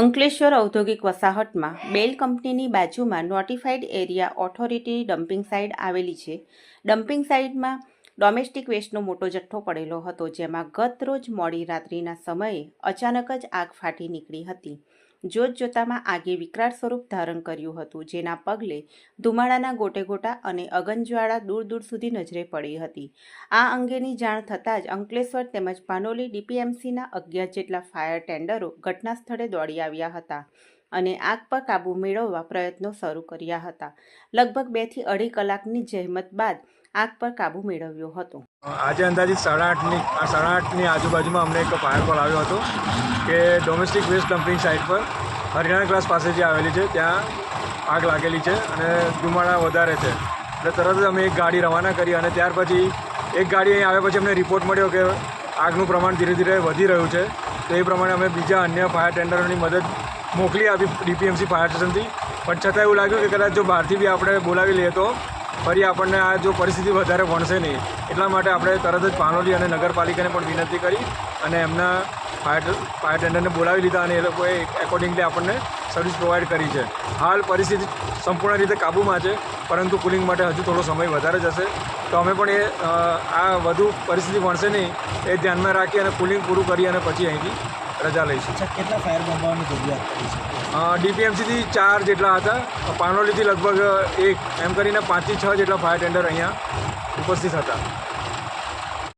અંકલેશ્વર ઔદ્યોગિક વસાહતમાં બેલ કંપનીની બાજુમાં notified area authority dumping site આવેલી છે. ડમ્પિંગ સાઇટમાં ડોમેસ્ટિક વેસ્ટનો મોટો જથ્થો પડેલો હતો, જેમાં ગત રોજ મોડી રાત્રિના સમયે અચાનક જ આગ ફાટી નીકળી હતી. જોત જોતામાં આગે વિકરાળ સ્વરૂપ ધારણ કર્યું હતું, જેના પગલે ધુમાડાના ગોટે ગોટા અને અગનજ્વાળા દૂર દૂર સુધી નજરે પડી હતી. આ અંગેની જાણ થતાં જ અંકલેશ્વર તેમજ પાનોલી ડીપીએમસીના અગિયાર જેટલા ફાયર ટેન્ડરો ઘટના સ્થળે દોડી આવ્યા હતા અને આગ પર કાબૂ મેળવવા પ્રયત્નો શરૂ કર્યા હતા. લગભગ બેથી અઢી કલાકની જહેમત બાદ આગ પર કાબૂ મેળવ્યો હતો. આજે અંદાજિત સાડા આઠની સાડા આઠની આજુબાજુમાં અમને એક ફાયર કોલ આવ્યો હતો કે ડોમેસ્ટિક વેસ્ટ ડમ્પિંગ સાઇટ પર હરિયાણા ક્લાસ પાસે જે આવેલી છે, ત્યાં આગ લાગેલી છે અને ધુમાડા વધારે છે. એટલે તરત જ અમે એક ગાડી રવાના કરી અને ત્યાર પછી એક ગાડી અહીં આવ્યા પછી અમને રિપોર્ટ મળ્યો કે આગનું પ્રમાણ ધીરે ધીરે વધી રહ્યું છે. તો એ પ્રમાણે અમે બીજા અન્ય ફાયર ટેન્ડરોની મદદ મોકલી આપી ડીપીએમસી ફાયર સ્ટેશનથી. પણ છતાં એવું લાગ્યું કે કદાચ જો બહારથી બી આપણે બોલાવી લઈએ તો ફરી આપણને આ જો પરિસ્થિતિ વધારે વણશે નહીં, એટલા માટે આપણે તરત જ પાનોલી અને નગરપાલિકાને પણ વિનંતી કરી અને એમના ફાયર ફાયર ટેન્ડરને બોલાવી લીધા અને એ લોકોએ એકોર્ડિંગલી આપણને સર્વિસ પ્રોવાઈડ કરી છે. હાલ પરિસ્થિતિ સંપૂર્ણ રીતે કાબૂમાં છે, પરંતુ કુલિંગ માટે હજુ થોડો સમય વધારે જશે તો અમે પણ એ આ વધુ પરિસ્થિતિ વણશે નહીં, એ ધ્યાનમાં રાખી અને કુલિંગ પૂરું કરી અને પછી અહીંથી રજા લઈશું કેટલા ફાયર બંબાઓની જગ્યા ડીપીએમસીથી ચાર જેટલા હતા. પાનોલીથી લગભગ એક એમ કરીને પાંચથી છ જેટલા ફાયર ટેન્ડર અહીંયા ઉપસ્થિત હતા.